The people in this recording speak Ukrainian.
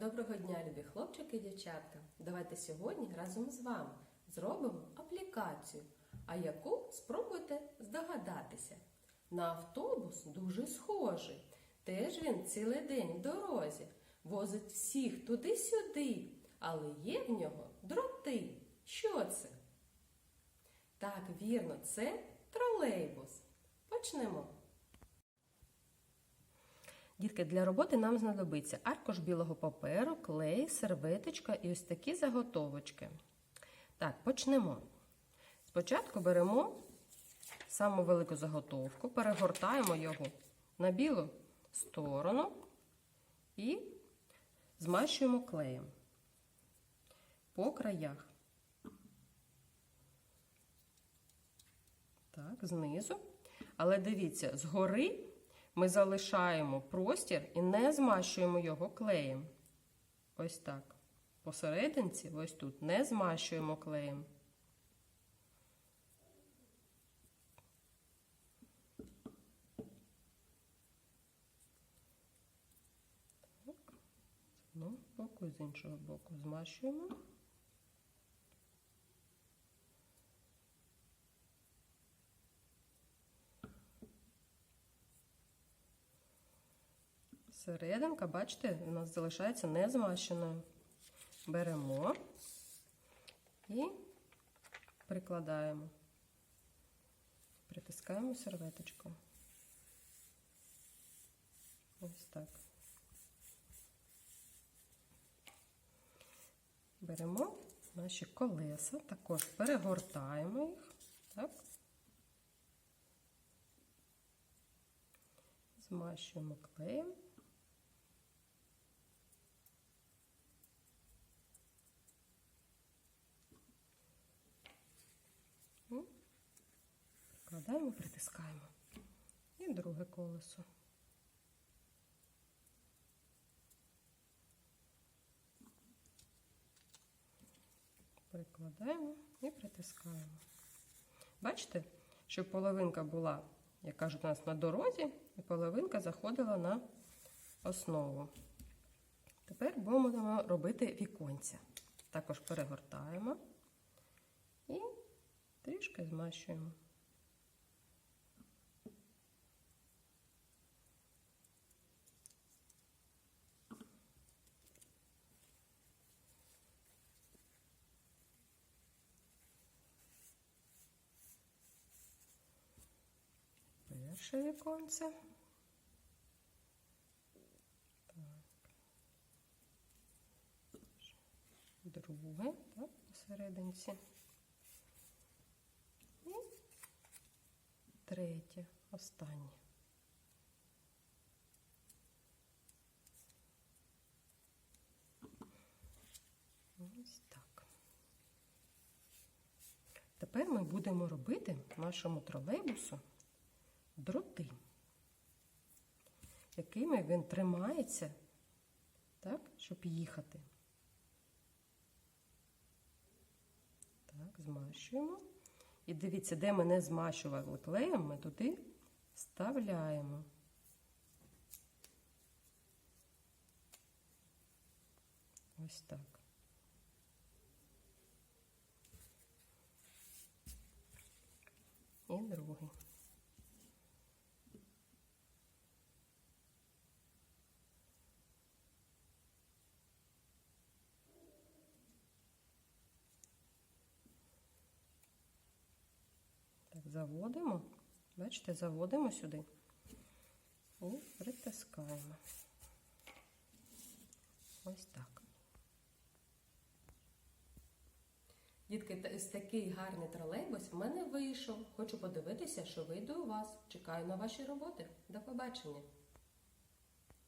Доброго дня, любі хлопчики і дівчатка! Давайте сьогодні разом з вами зробимо аплікацію, а яку спробуйте здогадатися. На автобус дуже схожий. Теж він цілий день в дорозі, возить всіх туди-сюди, але є в нього дроти. Що це? Так, вірно, це тролейбус. Почнемо. Дітки, для роботи нам знадобиться аркуш білого паперу, клей, серветочка і ось такі заготовочки. Так, почнемо. Спочатку беремо саму велику заготовку, перегортаємо його на білу сторону і змащуємо клеєм по краях. Так, знизу. Але дивіться, згори ми залишаємо простір і не змащуємо його клеєм. Ось так. Посерединці, ось тут, не змащуємо клеєм. З одного боку з іншого боку змащуємо. Серединка, бачите, у нас залишається незмащеною. Беремо і прикладаємо, притискаємо серветочку. Ось так. Беремо наші колеса, також перегортаємо їх, так. Змащуємо клеєм. Прикладаємо, притискаємо. І друге колесо. Прикладаємо і притискаємо. Бачите, що половинка була, як кажуть, у нас на дорозі, і половинка заходила на основу. Тепер будемо робити віконця. Також перегортаємо і трішки змащуємо. Перше віконце. Друге, так, посерединці. І третє, останнє. Ось так. Тепер ми будемо робити нашому тролейбусу дроти, якими він тримається, так, щоб їхати. Так, змащуємо. І дивіться, де ми не змащували клеєм, ми туди вставляємо. Ось так. І другий. Заводимо, бачите, заводимо сюди і притискаємо. Ось так. Дітки, ось такий гарний тролейбус в мене вийшов. Хочу подивитися, що вийде у вас. Чекаю на ваші роботи. До побачення!